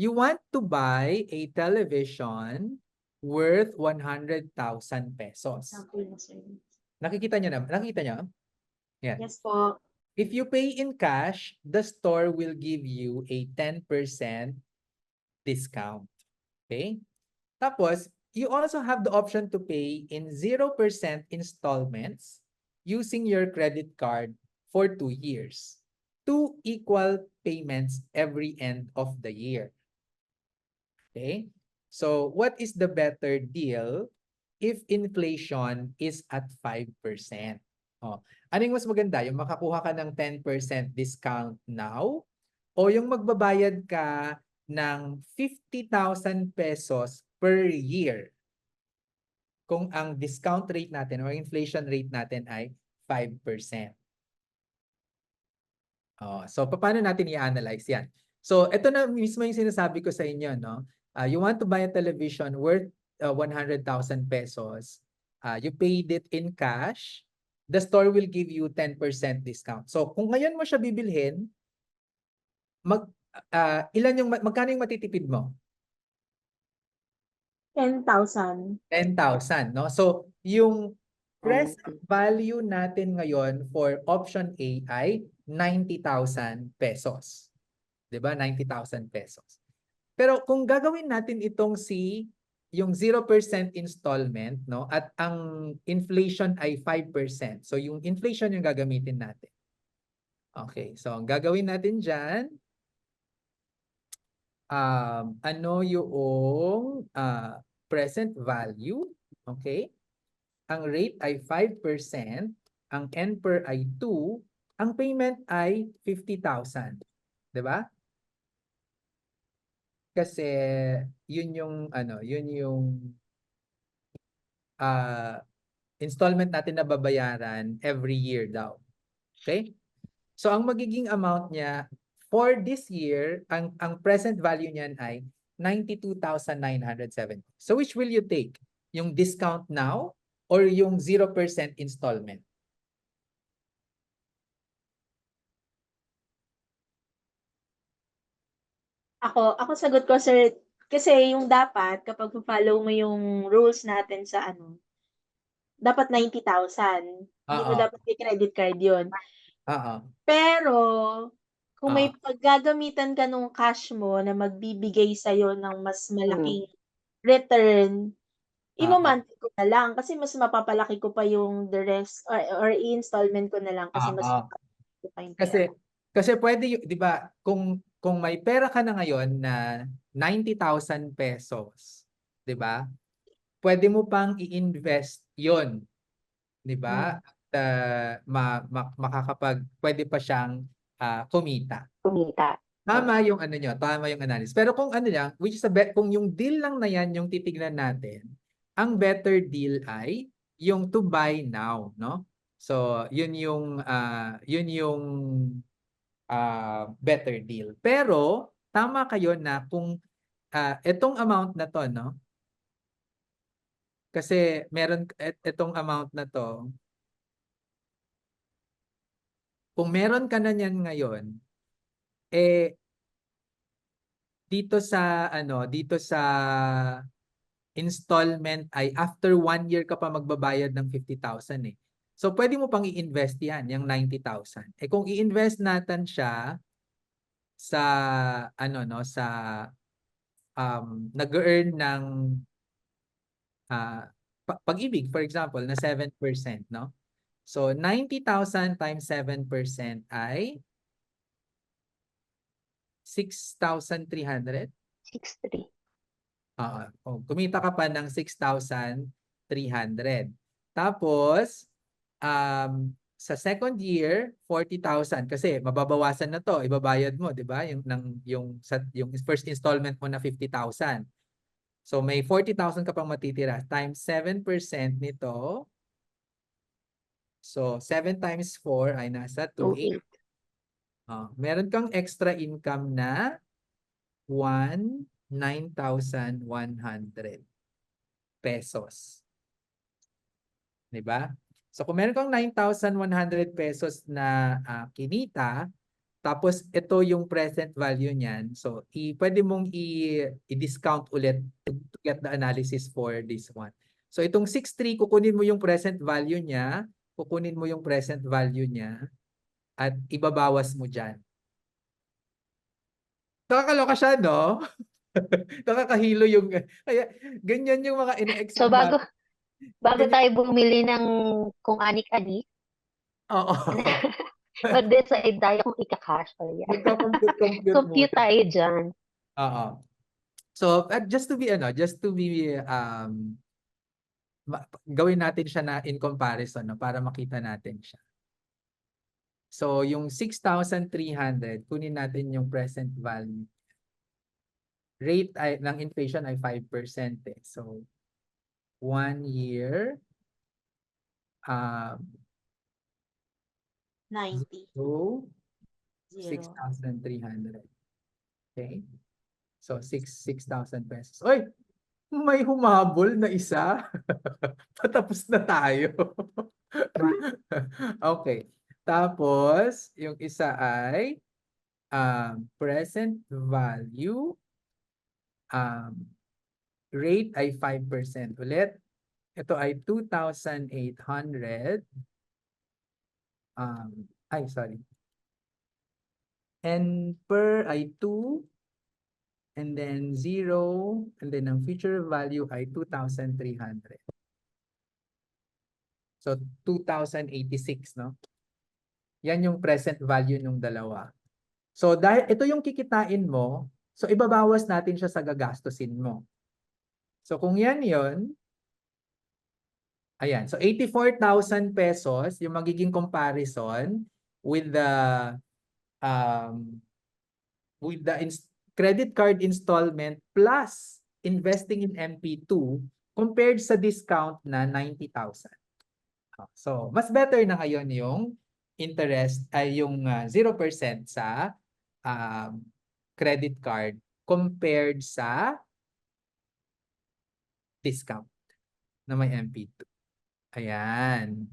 you want to buy a television worth 100,000 pesos. Nakikita niyo na? Nakikita niyo? Yan. Yes po. If you pay in cash, the store will give you a 10% discount. Okay? Tapos, you also have the option to pay in 0% installments using your credit card for two years. Two equal payments every end of the year. Okay? So, what is the better deal if inflation is at 5%? Oh, ano yung mas maganda? Yung makakuha ka ng 10% discount now o yung magbabayad ka ng 50,000 pesos per year kung ang discount rate natin or inflation rate natin ay 5%. Oh, so paano natin i-analyze yan? So ito na mismo yung sinasabi ko sa inyo, no? Uh, you want to buy a television worth uh, 100,000 pesos. Uh, you paid it in cash. The store will give you 10% discount. So kung ngayon mo siya bibilhin, mag ah, ilan yung ma- magkano yung matitipid mo? 10,000. 10,000, no? So yung present value natin ngayon for option A ay 90,000 pesos. 'Di ba? 90,000 pesos. Pero kung gagawin natin itong si yung 0% installment, no? At ang inflation ay 5%. So yung inflation yung gagamitin natin. Okay, so ang gagawin natin diyan um, ano yung ah, present value, okay? Ang rate ay 5%, ang N per ay 2, ang payment ay 50,000. 'Di ba? Kasi yun yung ano, yun yung ah installment natin na babayaran every year daw. Okay? So ang magiging amount niya for this year, ang ang present value niyan ay 92,907. So which will you take? Yung discount now or yung 0% installment? Ako, ako sagot ko, sir, kasi yung dapat, kapag follow mo yung rules natin sa ano, dapat 90,000. Hindi mo Oo. dapat i-credit card yun. Oo. Pero, kung may paggagamitan ka nung cash mo na magbibigay sa'yo ng mas malaking return, Oo. imamonthly ko na lang kasi mas mapapalaki ko pa yung the rest or, or i-installment ko na lang kasi mas mapapalaki ko pa yung Kasi pera. kasi pwede 'di ba kung kung may pera ka na ngayon na 90,000 pesos, 'di ba? Pwede mo pang i-invest 'yon, 'di ba? At ah, ma, ma- makakapag pwede pa siyang ah, kumita. kumita. Tama yung ano nyo, tama yung analysis. Pero kung ano lang, which is a bet, kung yung deal lang na yan yung titignan natin, ang better deal ay yung to buy now, no? So, yun yung ah, yun yung ah, better deal. Pero tama kayo na kung ah, etong amount na to, no? Kasi meron et, etong amount na to, kung meron ka na niyan ngayon, eh dito sa ano, dito sa installment ay after one year ka pa magbabayad ng 50,000 eh. So pwede mo pang i-invest yan, yung 90,000. Eh kung i-invest natin siya sa ano no, sa um nag-earn ng ah, pa- pag-ibig for example na 7%, no? So 90,000 times 7% ay 6,300. 6-3. Oo. Oh, kumita ka pa ng 6,300. Tapos, um, sa second year, 40,000 kasi mababawasan na to, ibabayad mo, 'di ba? Yung ng yung sa yung first installment mo na 50,000. So may 40,000 ka pang matitira times 7% nito. So 7 times 4 ay nasa 28. 2-8. Oh, meron kang extra income na 1 9,100 pesos. 'Di ba? So kung meron kang 9,100 pesos na ah, kinita, Tapos ito yung present value niyan. So i pwede mong i-discount ulit to, to get the analysis for this one. So itong 63 kukunin mo yung present value niya, kukunin mo yung present value niya at ibabawas mo diyan. Nakakaloka siya, no? Nakakahilo yung kaya ganyan yung mga ina-exam So bago. Bago tayo bumili ng kung anik-anik, Oo. mag-decide tayo kung ika-cash or yan. Compute muna. tayo dyan. Oo. So, uh, just to be ano, just to be um gawin natin siya na in comparison no para makita natin siya. So, yung 6,300, kunin natin yung present value. Rate ay, ng inflation ay 5% eh. So, one year, um, 90. so, Zero. 6,300. Okay? So, 6 6,000 pesos. Oy! May humabol na isa. Patapos na tayo. okay. Tapos, yung isa ay um, present value um, rate ay 5% ulit. Ito ay 2,800. Um, ay, sorry. And per ay 2 and then 0 and then ang future value ay 2,300. So 2,086, no? Yan yung present value ng dalawa. So dahil ito yung kikitain mo, so ibabawas natin siya sa gagastusin mo. So kung yan yon, ayan. So 84,000 pesos yung magiging comparison with the um, with the credit card installment plus investing in MP2 compared sa discount na 90,000. Ah, So, mas better na ngayon yung interest ay yung ah, 0% sa um, credit card compared sa discount na may MP2. Ayan.